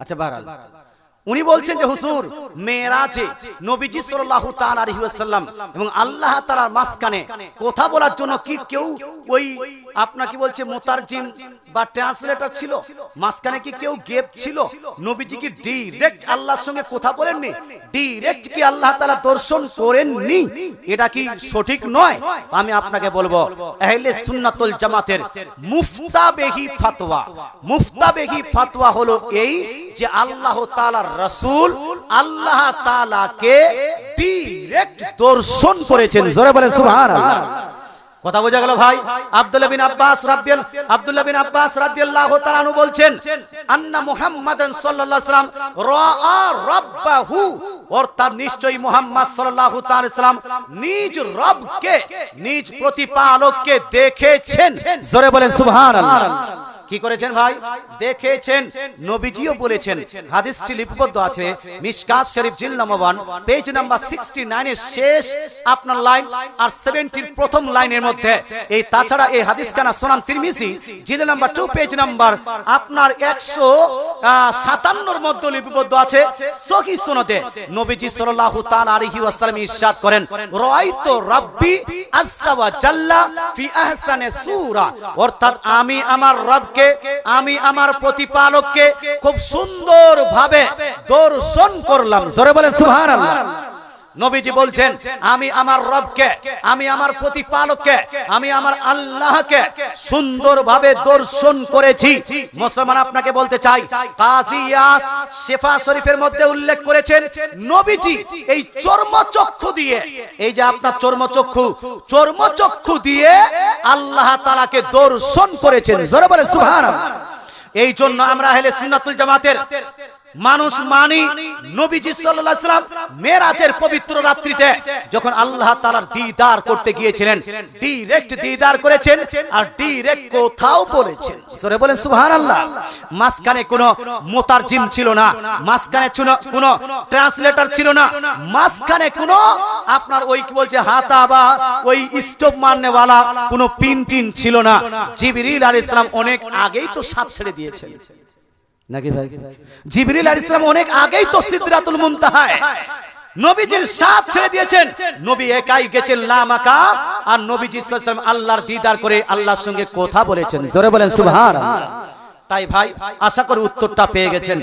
আচ্ছা বাহারাল উনি বলছেন যে, হুজুর মেরাজে নবীজি তাআলা এবং আল্লাহ তাআলার মাঝখানে কথা বলার জন্য কি কেউ ওই আপনার কি বলছে, মুতারজিম বা ট্রান্সলেটর ছিল? মাঝখানে কি কেউ গেপ ছিল? নবীজি কি ডাইরেক্ট আল্লাহর সঙ্গে কথা বলেননি? ডাইরেক্ট কি আল্লাহ তালা দর্শন করেননি? এটা কি সঠিক নয়? আমি আপনাকে বলব, আহলে সুন্নাতুল জামাতের মুফতাবেহি ফাতোয়া মুফতাবেহি ফাতোয়া হলো এই যে আল্লাহ তাআলার রাসূল আল্লাহ তাআলাকে ডাইরেক্ট দর্শন করেছেন। জোরে বলেন, সুবহানাল্লাহ। কথা বোঝা গেল ভাই? আব্দুল্লাহ বিন আব্বাস রাদিয়াল আব্দুল্লাহ বিন আব্বাস রাদিয়াল্লাহু তাআলা বলছেন, আন্না মুহাম্মাদান সাল্লাল্লাহু আলাইহি রাআ রাব্বাহু। অর্থাৎ নিশ্চয়ই মুহাম্মদ সাল্লাল্লাহু তাআলা নিজ রবকে, নিজ প্রতিপালককে দেখেছেন। জোরে বলেন, সুবহানাল্লাহ। কি করেছেন ভাই? দেখেছেন। নবীজিও বলেছেন। হাদিসটি লিপিবদ্ধ আছে। মিশকাত শরীফ জিল নম্বর পেজ নাম্বার 69 এর শেষ, আপনার লাইন আর 70 এর প্রথম লাইনের মধ্যে। এই তাছাড়া এই হাদিস কানা সুনান তিরমিজি, জিল নাম্বার 2 পেজ নাম্বার আপনার 157 এর মধ্যে লিপিবদ্ধ আছে। সহিহ সুনতে নবীজি সাল্লাল্লাহু তাআলা আলাইহি ওয়াসাল্লাম ইরশাদ করেন, রাআইতু রাব্বি আযজা ওয়া জাল্লা ফি আহসানি সূরা। অর্থাৎ আমি আমার রবকে আমি আমার প্রতিপালককে খুব সুন্দর ভাবে দর্শন করলাম। জোরে বলেন সুবহানাল্লাহ। নবীজি বলছেন আমি আমার রবকে আমি আমার প্রতিপালককে আমি আমার আল্লাহকে সুন্দরভাবে দর্শন করেছি। মুসলমান আপনাকে বলতে চাই কাজী ইয়াস শেফা শরীফের মধ্যে উল্লেখ করেছেন নবীজি এই চর্মচক্ষু দিয়ে এই যে আপনার চর্মচক্ষু চর্মচক্ষু দিয়ে আল্লাহ তাআলাকে দর্শন করেছেন। জোরে বলে সুবহানাল্লাহ। এই জন্য আমরা আহলে সুন্নাতুল জামাতের মানুষ মানি নবীজি সাল্লাম মেরাজের পবিত্র রাত্রিতে যখন আল্লাহ তাআলার দিদার করতে গিয়েছিলেন ডাইরেক্ট দিদার করেছেন আর ডাইরেক্ট কোথাও বলেছেন। সরে বলেন সুবহানাল্লাহ। মাসখানে কোনো মোতারজিম ছিল না, মাঝখানে কোনো ট্রান্সলেটর ছিল না মাসখানে কোনো আপনার ওই কি বলছে, হাতা বা ওই স্টোভ মারনেওয়ালা কোনো পিন ছিল না। জিবরিল আলাইহিস সালাম অনেক আগেই তো সাথ ছেড়ে দিয়েছেন। নাকি ভাই? জিবরিল আলাইহিস সালাম অনেক আগেই তো সিদরাতুল মুনতাহায়। নবীজির সাথ ছেড়ে দিয়েছেন। নবী একাই গেছেন লামাকা আর নবীজি সাল্লাল্লাহু আলাইহি আল্লাহর দিদার করে আল্লাহর সঙ্গে কথা বলেছেন। জোরে বলেন, সুবহানাল্লাহ। তাই ভাই, আশা করি উত্তরটা পেয়ে গেছেন।